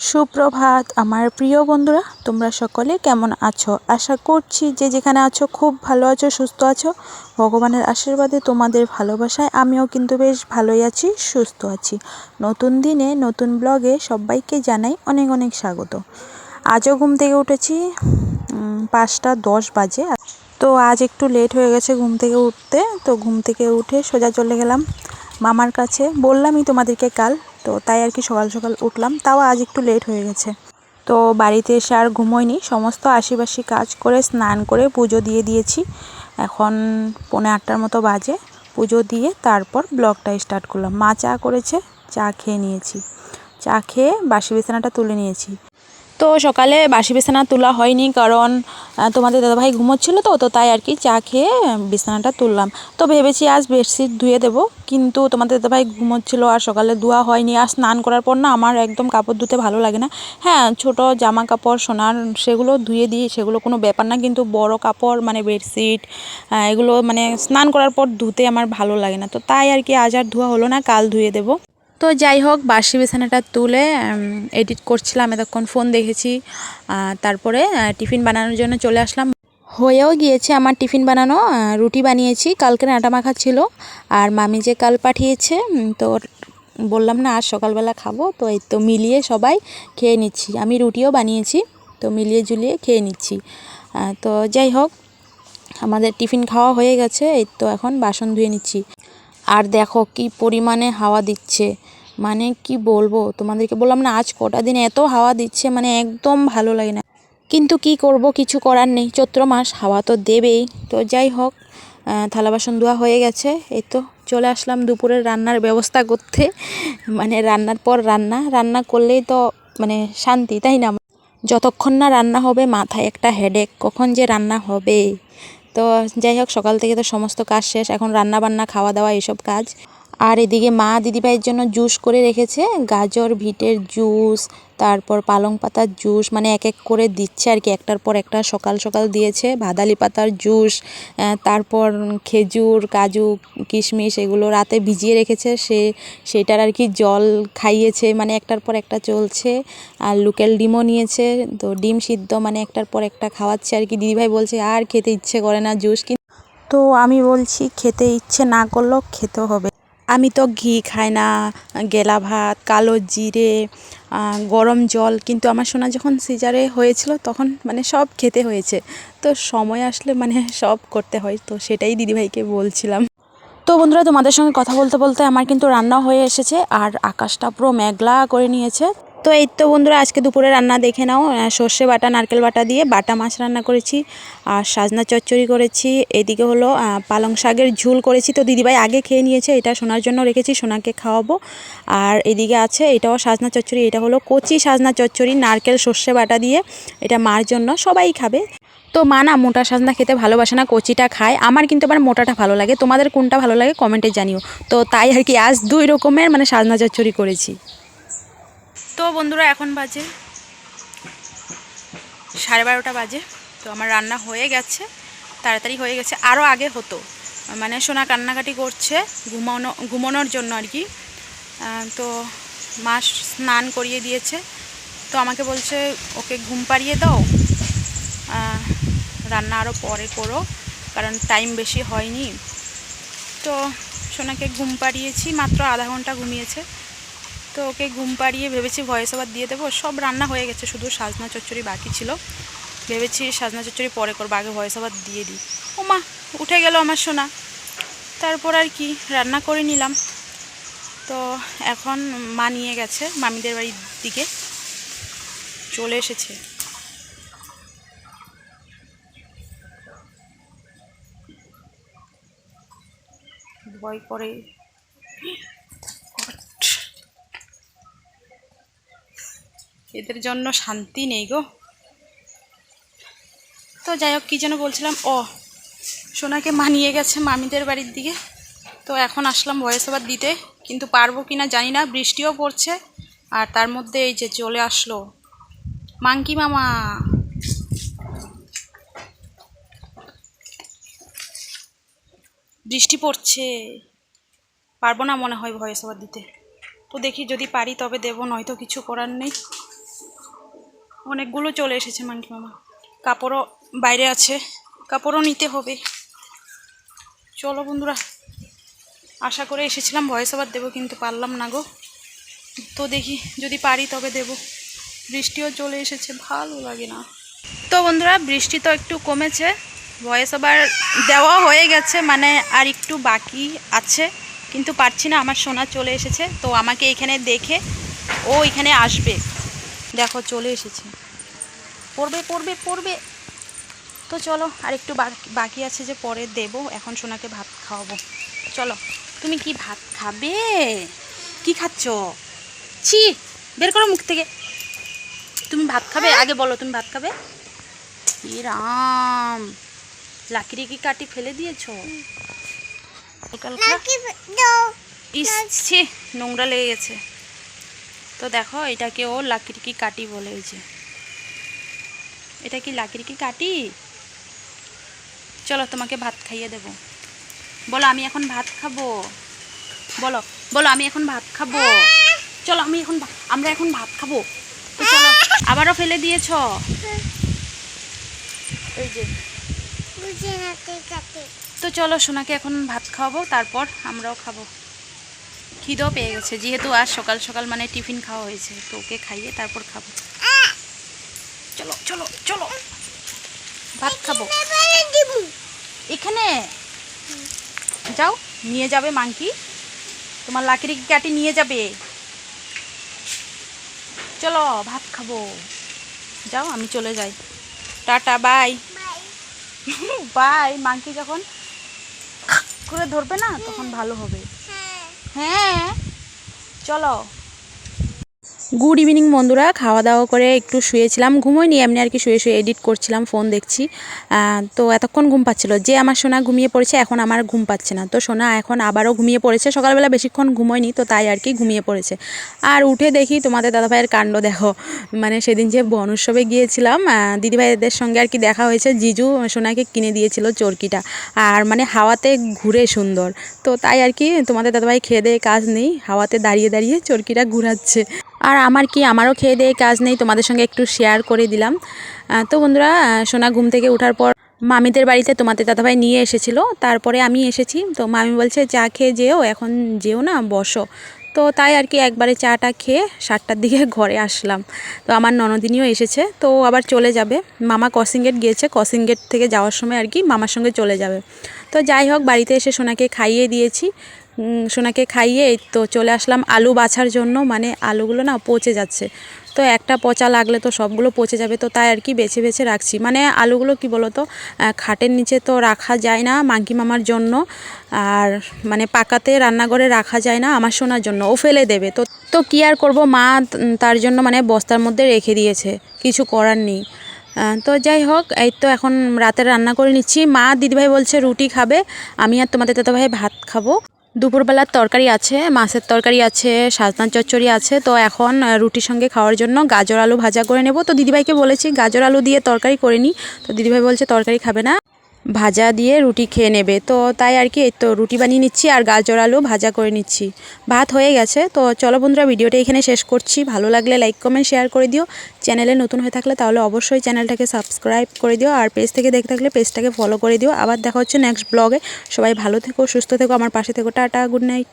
সুপ্রভাত, আমার প্রিয় বন্ধুরা, তোমরা সকলে কেমন আছো? আশা করছি যে যেখানে আছো খুব ভালো আছো, সুস্থ আছো। ভগবানের আশীর্বাদে তোমাদের ভালোবাসায় আমিও কিন্তু বেশ ভালোই আছি, সুস্থ আছি। নতুন দিনে, নতুন ব্লগে সবাইকে জানাই অনেক অনেক স্বাগত। আজও ঘুম থেকে উঠেছি পাঁচটা দশ বাজে। তো আজ একটু লেট হয়ে গেছে ঘুম থেকে উঠতে। তো ঘুম থেকে উঠে সোজা চলে গেলাম মামার কাছে। বললামই তোমাদেরকে কাল তো তাই আর কি সকাল সকাল উঠলাম। তাও আজ একটু লেট হয়ে গেছে। তো বাড়িতে এসে আর ঘুমোয়নি। সমস্ত আশিবাসী কাজ করে, স্নান করে পুজো দিয়ে দিয়েছি। এখন পৌনে আটটার মতো বাজে। পুজো দিয়ে তারপর ব্লগটা স্টার্ট করলাম। মা চা করেছে, চা খেয়ে নিয়েছি। চা খেয়ে বাসি বিছানাটা তুলে নিয়েছি। তো সকালে বাসি বিছানা তোলা হয়নি কারণ তোমাদের দাদাভাই ঘুমোচ্ছিল তো তো তাই আর কি চা খেয়ে বিছানাটা তুললাম। তো ভেবেছি আজ বেডশিট ধুয়ে দেবো, কিন্তু তোমাদের দাদাভাই ঘুমোচ্ছিল আর সকালে ধোয়া হয়নি। আর স্নান করার পর না আমার একদম কাপড় ধুতে ভালো লাগে না। হ্যাঁ ছোট জামা কাপড়, সোনার সেগুলো ধুয়ে দিই, সেগুলো কোনো ব্যাপার না, কিন্তু বড় কাপড় মানে বেডশিট এগুলো মানে স্নান করার পর ধুতে আমার ভালো লাগে না। তো তাই আর কি আজ আর ধোয়া হলো না, কাল ধুয়ে দেবো। তো যাই হোক বাসি বিছানাটা তুলে এডিট করছিলাম, এতক্ষণ ফোন দেখেছি। তারপরে টিফিন বানানোর জন্য চলে আসলাম। হয়েও গিয়েছে আমার টিফিন বানানো রুটি বানিয়েছি, কালকে আটা মাখা ছিল, আর মামি যে কাল পাঠিয়েছে তো বললাম না, আজ সকালবেলা খাব। তো এই তো মিলিয়ে সবাই খেয়ে নিচ্ছি। আমি রুটিও বানিয়েছি, তো মিলিয়ে জুলিয়ে খেয়ে নিচ্ছি। তো যাই হোক, আমাদের টিফিন খাওয়া হয়ে গেছে, এই তো এখন বাসন ধুয়ে নিচ্ছি। আর দেখো কি পরিমাণে হাওয়া দিচ্ছে। মানে কি বলব, তোমাদেরকে বললাম না, আজ কটা দিন এত হাওয়া দিচ্ছে মানে একদম ভালো লাগে না। কিন্তু কি করব, কিছু করার নেই। চৈত্র মাস, হাওয়া তো দেবেই। তো যাই হোক থালা বাসন ধোয়া হয়ে গেছে। এই তো চলে আসলাম দুপুরের রান্নার ব্যবস্থা করতে। মানে রান্নার পর রান্না। রান্না করলেই তো মানে শান্তি, তাই না? যতক্ষণ না রান্না হবে, মাথায় একটা হেডেক কখন যে রান্না হবে? তো যাই হোক, সকাল থেকে তো সমস্ত কাজ শেষ। এখন রান্না বান্না খাওয়া দাওয়া, এইসব কাজ। আর এদিকে মা দিদিভাইয়ের জন্য জুস করে রেখেছে, গাজর, ভিটের জুস, তারপর পালং পাতার জুস মানে এক এক করে দিচ্ছে আর কি। একটার পর একটা সকাল সকাল দিয়েছে ভাদালি পাতার জুস তারপর খেজুর, কাজু, কিশমিশ এগুলো রাতে ভিজিয়ে রেখেছে। সে, সেটার আর কি জল খাইয়েছে মানে একটার পর একটা চলছে। আর লোকাল ডিমও নিয়েছে, তো ডিম সিদ্ধ মানে একটার পর একটা খাওয়াচ্ছে আর কি। দিদিভাই বলছে, আর খেতে ইচ্ছে করে না জুস তো আমি বলছি, খেতে ইচ্ছে না করলেও খেতে হবে। আমি তো ঘি খাই না, গেলা ভাত, কালো জিরে গরম জল। কিন্তু আমার সোনা যখন সিজারে হয়েছিল তখন মানে সব খেতে হয়েছে। তো সময় আসলে মানে সব করতে হয়। তো সেটাই দিদিভাইকে বলছিলাম। তো বন্ধুরা, তোমাদের সঙ্গে কথা বলতে বলতে আমার কিন্তু রান্না হয়ে এসেছে। আর আকাশটা পুরো মেঘলা করে নিয়েছে। তো এই তো বন্ধুরা, আজকে দুপুরে রান্না দেখে নাও। সর্ষে বাটা, নারকেল বাটা দিয়ে বাটা মাছ রান্না করেছি আর সাজনা চচ্চড়ি করেছি। এদিকে হলো পালং শাকের ঝুল করেছি। তো দিদিভাই আগে খেয়ে নিয়েছে, এটা সোনার জন্য রেখেছি, সোনাকে খাওয়াবো। আর এদিকে আছে, এটাও সাজনা চচ্চড়ি, এটা হলো কচি সাজনা চচ্চড়ি, নারকেল, সর্ষে বাটা দিয়ে। এটা মার জন্য সবাই খাবে। তো মা না মোটা সাজনা খেতে ভালোবাসে না, কচিটা খায়। আমার কিন্তু আবার মোটাটা ভালো লাগে। তোমাদের কোনটা ভালো লাগে কমেন্টে জানিও। তো তাই আর কি, আজ দুই রকমের মানে সাজনা চচ্চড়ি করেছি। বন্ধুরা এখন বাজে সাড়ে বারোটা বাজে, তো আমার রান্না হয়ে গেছে, তাড়াতাড়ি হয়ে গেছে আরও আগে হতো। মানে সোনা কান্নাকাটি করছে ঘুমানো, ঘুমানোর জন্য আর কি। তো মা স্নান করিয়ে দিয়েছে, তো আমাকে বলছে, ওকে ঘুম পাড়িয়ে দাও রান্না আরও পরে করো, কারণ টাইম বেশি হয়নি। তো সোনাকে ঘুম পাড়িয়েছি, মাত্র আধা ঘণ্টা ঘুমিয়েছে। তো ওকে ঘুম পাড়িয়ে ভেবেছি ভয়েস ওভার দিয়ে দেবো। সব রান্না হয়ে গেছে, শুধু সাজনা চচ্চড়ি বাকি ছিল। ভেবেছি সাজনা চচ্চড়ি পরে করব, আগে ভয়েস ওভার দিয়ে দিই। ও মা উঠে গেল আমার সোনা। তারপর আর কি, রান্না করে নিলাম। তো এখন মা নিয়ে গেছে মামিদের বাড়ির দিকে। চলে এসেছে। ভয় করে এদের জন্য শান্তি নেই গো। তো যাই হোক, কী যেন বলছিলাম, ও, সোনাকে মানিয়ে গেছে মামিদের বাড়ির দিকে। তো এখন আসলাম ভয়েস ওভার দিতে, কিন্তু পারব কি না জানি না, বৃষ্টিও পড়ছে, আর তার মধ্যে এই যে চলে আসলো মাংকি মামা। বৃষ্টি পড়ছে, পারব না মনে হয় ভয়েস ওভার দিতে। তো দেখি যদি পারি তবে দেবো, নয়তো কিছু করার নেই। অনেকগুলো চলে এসেছে মাংকি মামা। কাপড়ও বাইরে আছে, কাপড়ও নিতে হবে। চলো বন্ধুরা, আশা করে এসেছিলাম, ভয়েস ওভার দেবো, কিন্তু পারলাম না গো। তো দেখি, যদি পারি তবে দেব। বৃষ্টিও চলে এসেছে, ভালো লাগে না। তো বন্ধুরা, বৃষ্টি তো একটু কমেছে, ভয়েস ওভার দেওয়া হয়ে গেছে মানে আর একটু বাকি আছে, কিন্তু পারছি না, আমার সোনা চলে এসেছে, তো আমাকে এখানে দেখে ও এখানে আসবে। দেখো চলে এসেছে। পড়বে পড়বে পড়বে। তো চলো আর একটু বাকি- আছে যে পরে দেব। এখন সোনাকে ভাত খাওয়াবো। চলো তুমি কি ভাত খাবে? কি খাচ্ছ? ছি বের করো মুখ থেকে। তুমি ভাত খাবে? আগে বলো তুমি ভাত খাবে? রাম! লাকড়ি কি কাটি ফেলে দিয়েছ? নোংরা লেগে গেছে। তো দেখো, এটাকে ও লাকড়ি কি কাটি বলে এই যে। এটা কি লাকড়ি কি কাটি? চলো, তোমাকে ভাত খাইয়ে দেব। বলো, আমি এখন ভাত খাব। বলো বলো, আমি এখন ভাত খাব। চলো, আমি এখন আমরা এখন ভাত খাব। তো চলো, আবারও ফেলে দিয়েছ। যে। তো চলো, সোনাকে এখন ভাত খাওয়াবো, তারপর আমরাও খাব। খিদেও পেয়ে গেছে। যেহেতু আজ সকাল সকাল মানে টিফিন খাওয়া হয়েছে তো ওকে খাইয়ে তারপর খাব। চলো চলো চলো। ভাত খাব। এখানে? যাও নিয়ে যাবে মাংকি। তোমার লাকড়ি কাটি নিয়ে যাবে? চলো ভাত খাব। যাও আমি চলে যাই। Tata bye. বাই। মাংকি যখন করে ধরবে না তখন ভালো হবে। হ্যাঁ। চলো। গুড ইভিনিং বন্ধুরা। খাওয়া দাওয়া করে একটু শুয়েছিলাম ঘুমোইনি এমনি আর কি শুয়ে শুয়ে এডিট করছিলাম ফোন দেখছি। তো এতক্ষণ ঘুম পাচ্ছিল। যে আমার সোনা ঘুমিয়ে পড়েছে, এখন আমার ঘুম পাচ্ছে না। তো সোনা এখন আবারও ঘুমিয়ে পড়েছে। সকালবেলা বেশিক্ষণ ঘুমোয়নি, তো তাই আর কি ঘুমিয়ে পড়েছে। আর উঠে দেখি তোমাদের দাদাভাইয়ের কাণ্ড, দেখো। মানে সেদিন যে বন উৎসবে গিয়েছিলাম দিদিভাইদের সঙ্গে আর কি দেখা হয়েছে। জিজু সোনাকে কিনে দিয়েছিল চরকিটা। আর মানে হাওয়াতে ঘুরে সুন্দর। তো তাই আর কি তোমাদের দাদাভাই খেয়ে দিয়ে কাজ নেই। হাওয়াতে দাঁড়িয়ে দাঁড়িয়ে চরকিটা ঘুরাচ্ছে। আর আমার কি, আমারও খেয়ে দিয়ে কাজ নেই, তোমাদের সঙ্গে একটু শেয়ার করে দিলাম। তো বন্ধুরা সোনা ঘুম থেকে ওঠার পর মামিদের বাড়িতে তোমাদের দাদাভাই নিয়ে এসেছিল। তারপরে আমি এসেছি, তো মামি বলছে, চা খেয়ে যেও, এখন যেও না, বসো। তো তাই আর কি একবারে চাটা খেয়ে সাতটার দিকে ঘরে আসলাম। তো আমার ননদিনীও এসেছে, তো আবার চলে যাবে। মামা কসিং গেট গিয়েছে কসিং গেট থেকে যাওয়ার সময় আর কি মামার সঙ্গে চলে যাবে। তো যাই হোক, বাড়িতে এসে সোনাকে খাইয়ে দিয়েছি। সোনাকে খাইয়ে তো চলে আসলাম আলু বাছার জন্য মানে আলুগুলো না পচে যাচ্ছে। তো একটা পচা লাগলে তো সবগুলো পচে যাবে, তো তাই আর কি বেছে বেছে রাখছি। মানে আলুগুলো কি বলো তো খাটের নিচে তো রাখা যায় না মাংকি মামার জন্য, আর মানে পাকাতে রান্নাঘরে রাখা যায় না আমার সোনার জন্য, ও ফেলে দেবে। তো তো কী আর করব, মা তার জন্য মানে বস্তার মধ্যে রেখে দিয়েছে, কিছু করার নেই। তো যাই হোক, এই তো এখন রাতে রান্না করে নিচ্ছি। মা দিদিভাই বলছে রুটি খাবে, আমি আর তোমাদের দাদাভাই ভাত খাব। দুপুরবেলার তরকারি আছে, মাছের তরকারি আছে, সাজনার চচ্চড়ি আছে, তো এখন রুটির সঙ্গে খাওয়ার জন্য গাজর আলু ভাজা করে নেব। তো দিদিভাইকে বলেছি, গাজর আলু দিয়ে তরকারি করে নিই তো দিদিভাই বলছে, তরকারি খাবে না। ভাজা দিয়ে রুটি খেয়ে নেবে। তো তাই আর কি তো রুটি বানিয়ে নিচ্ছি আর গাজর আলু ভাজা করে নিচ্ছি। ভাত হয়ে গেছে, তো চলো বন্ধুরা ভিডিওটা এখানে শেষ করছি। ভালো লাগলে লাইক, কমেন্ট, শেয়ার করে দিও। চ্যানেলে নতুন হয়ে থাকলে তাহলে অবশ্যই চ্যানেলটাকে সাবস্ক্রাইব করে দিও আর পেজ থেকে দেখে থাকলে পেজটাকে ফলো করে দিও। আবার দেখা হচ্ছে নেক্সট ব্লগে সবাই ভালো থেকো, সুস্থ থেকো, আমার পাশে থেকো। Tata good night